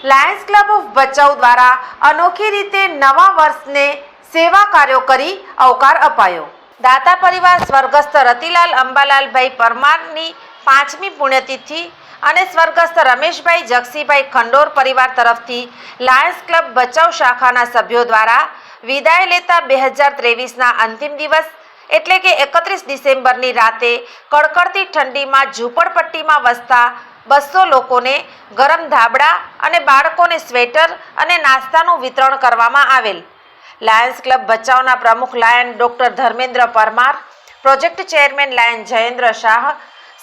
Lions Club of Bhachau દ્વારા અનોખી રીતે નવા વર્ષને સેવા કાર્યો કરી આવકાર અપાયો. દાતા પરિવાર સ્વર્ગસ્થ રતિલાલ અંબાલાલભાઈ પરમારની પાંચમી પુણ્યતિથિ અને સ્વર્ગસ્થ રમેશભાઈ જગસીભાઈ ખંડોર પરિવાર તરફથી લાયન્સ ક્લબ ભચાઉ શાખાના સભ્યો દ્વારા વિદાય લેતા બે હજાર ત્રેવીસના અંતિમ દિવસ એટલે કે એકત્રીસ ડિસેમ્બરની રાતે કડકડતી ઠંડીમાં ઝૂંપડપટ્ટીમાં વસતા બસો લોકોને ગરમ ધાબળા અને બાળકોને સ્વેટર અને નાસ્તાનું વિતરણ કરવામાં આવેલ. લાયન્સ ક્લબ ભચાઉના પ્રમુખ Lion doctor Dharmendra Parmar, project chairman Lion Jayendra Shah,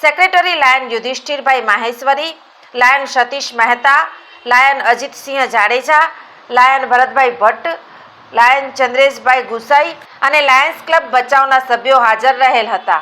secretary Lion Yudhishthirbhai Maheshwari, Lion Satish Mehta, Lion Ajitsinh Jadeja, Lion Bharatbhai Bhatt, Lion Chandreshbhai Gusai અને લાયન્સ ક્લબ ભચાઉના સભ્યો હાજર રહેલ હતા.